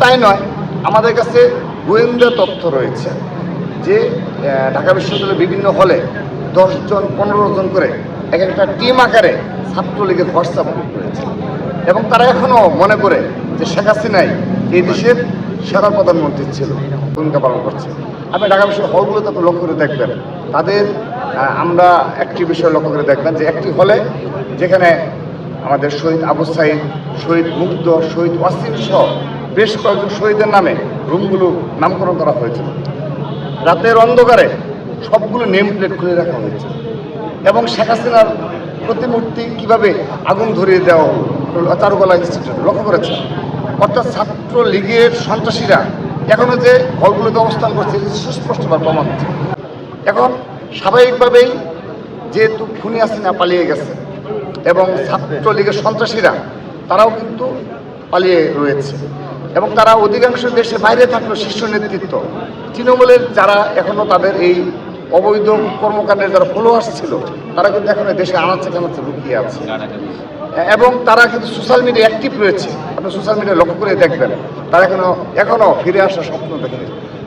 তাই নয়, আমাদের কাছে গোয়েন্দা তথ্য রয়েছে যে ঢাকা বিশ্ববিদ্যালয়ের বিভিন্ন হলে দশজন পনেরো জন করে এক একটা টিম আকারে ছাত্রলীগের হোয়াটসঅ্যাপ গ্রুপ রয়েছে। এবং তারা এখনও মনে করে যে শেখ হাসিনাই এই দেশের সেরা প্রধানমন্ত্রী ছিল, ভূমিকা পালন করছে। আপনি ঢাকা বিশ্বের হলগুলোতে আপনি লক্ষ্য করে দেখবেন, তাদের আমরা একটি বিষয় লক্ষ্য করে দেখবেন যে একটি হলে যেখানে আমাদের শহীদ আবু সাইদ, শহীদ মুগ্ধ, শহীদ ওয়াসিম সহ বেশ কয়েকজন শহীদের নামে রুমগুলো নামকরণ করা হয়েছিল রাতের অন্ধকারে সবগুলো নেম প্লেট খুলে রাখা হয়েছে। এবং শেখ হাসিনার প্রতিমূর্তি কীভাবে আগুন ধরিয়ে দেওয়া চারুকলা ইনস্টিটিউট লক্ষ্য করেছেন। অর্থাৎ ছাত্র লীগের সন্ত্রাসীরা এখনও যে হলগুলোতে অবস্থান করছে সুস্পষ্টভাবে প্রমাণ হচ্ছে। এখন স্বাভাবিকভাবেই যেহেতু খুনি হাসিনা পালিয়ে গেছে এবং ছাত্রলীগের সন্ত্রাসীরা, তারাও কিন্তু পালিয়ে রয়েছে। এবং তারা অধিকাংশ দেশে বাইরে থাকলেও শীর্ষ নেতৃত্ব। তৃণমূলের যারা এখনও তাদের এই অবৈধ কর্মকাণ্ডের যারা ফলোয়ার্স ছিল, তারা কিন্তু এখন দেশে আনাচ্ছে কানাচ্ছে লুকিয়ে আছে। এবং তারা কিন্তু সোশ্যাল মিডিয়া অ্যাক্টিভ রয়েছে। আপনি সোশ্যাল মিডিয়া লক্ষ্য করে দেখবেন, তারা এখনও এখনও ফিরে আসার স্বপ্ন দেখে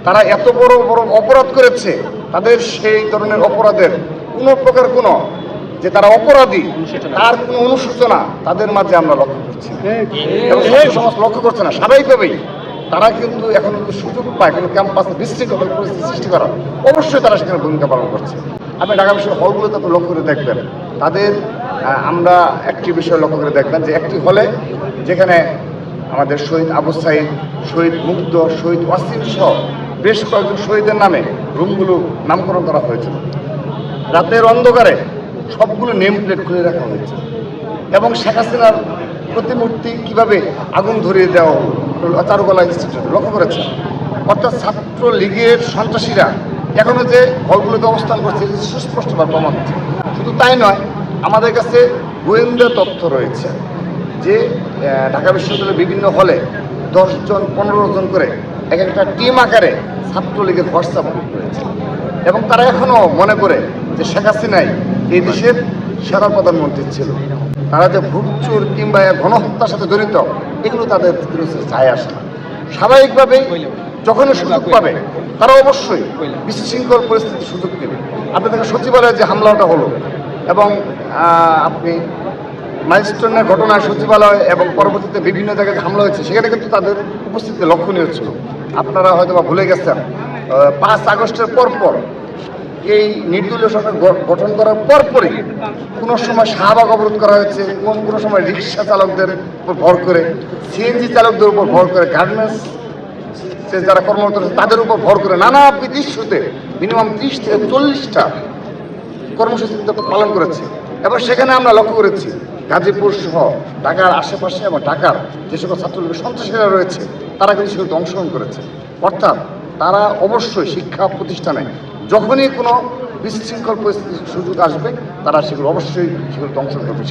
তারা এত বড় বড় অপরাধ করেছে, তাদের সেই ধরনের অপরাধের কোনো প্রকার কোনো যে তারা অপরাধী, তার কোনো অনুশোচনা তাদের মাঝে আমরা লক্ষ্য করছি সমাজ লক্ষ্য করছে না। স্বাভাবিকভাবেই তারা কিন্তু এখন সুযোগ পায় কোনো ক্যাম্পাসে বিশৃঙ্খল পরিস্থিতি সৃষ্টি করা অবশ্যই তারা সেখানে ভূমিকা পালন করছে। আপনি ঢাকা বিশ্বের হলগুলোতে আপনি লক্ষ্য করে দেখবেন, তাদের আমরা একটি বিষয় লক্ষ্য করে দেখবেন যে একটি হলে যেখানে আমাদের শহীদ আবু সাইদ, শহীদ মুগ্ধ, শহীদ ওয়াসিম সহ বেশ কয়েকজন শহীদের নামে রুমগুলো নামকরণ করা হয়েছিল। রাতের অন্ধকারে সবগুলো নেম প্লেট খুলে রাখা হয়েছে। এবং শেখ হাসিনার প্রতিমূর্তি কীভাবে আগুন ধরিয়ে দেওয়া চারুকলা ইনস্টিটিউট লক্ষ্য করেছে অর্থাৎ ছাত্র লীগের সন্ত্রাসীরা এখনও যে হলগুলোতে অবস্থান করছে সুস্পষ্টভাবে প্রমাণ হচ্ছে। শুধু তাই নয়, আমাদের কাছে গোয়েন্দা তথ্য রয়েছে যে ঢাকা বিশ্ববিদ্যালয়ের বিভিন্ন হলে দশজন, পনেরো জন করে এক একটা টিম আকারে ছাত্রলীগের হোয়াটসঅ্যাপ রয়েছে। এবং তারা এখনও মনে করে যে শেখ হাসিনাই এই দেশের সেরা প্রধানমন্ত্রী ছিল। তারা যে ভুটচুর কিংবা গণহত্যার সাথে জড়িত, এগুলো তাদের চায় আসে না। স্বাভাবিকভাবেই যখনই সুযোগ পাবে, তারা অবশ্যই বিশৃঙ্খল পরিস্থিতির সুযোগ নেবে আপনি দেখেন সচিবালয়ে যে হামলাটা হলো এবং আপনি মাইলস্টোনের ঘটনায় সচিবালয় এবং পরবর্তীতে বিভিন্ন জায়গায় হামলা হয়েছে, সেখানে কিন্তু তাদের উপস্থিতি লক্ষণীয় ছিল। আপনারা হয়তো বা ভুলে গেছেন পাঁচ আগস্টের পরপর এই নির্দলীয় সরকার গঠন করার পরপরই কোনো সময় শাহবাগ অবরোধ করা হয়েছে কোন কোনো সময় রিক্সা চালকদের উপর ভর করে সিএনজি চালকদের উপর ভর করে গার্মেন্টস যারা কর্মরত রয়েছে তাদের উপর ভর করে নানাবিধ ইস্যুতে মিনিমাম ত্রিশ থেকে চল্লিশটা কর্মসূচি পালন করেছে। এবার সেখানে আমরা লক্ষ্য করেছি, গাজীপুর সহ ঢাকার আশেপাশে এবং ঢাকার যে সকল ছাত্রলীগের সন্ত্রাসীরা রয়েছে, তারা কিন্তু সেগুলোতে অংশগ্রহণ করেছে। অর্থাৎ তারা অবশ্যই শিক্ষা প্রতিষ্ঠানে যখনই কোনো বিশৃঙ্খল পরিস্থিতির সুযোগ আসবে তারা সেগুলো অবশ্যই সেগুলো ধ্বংস করবে।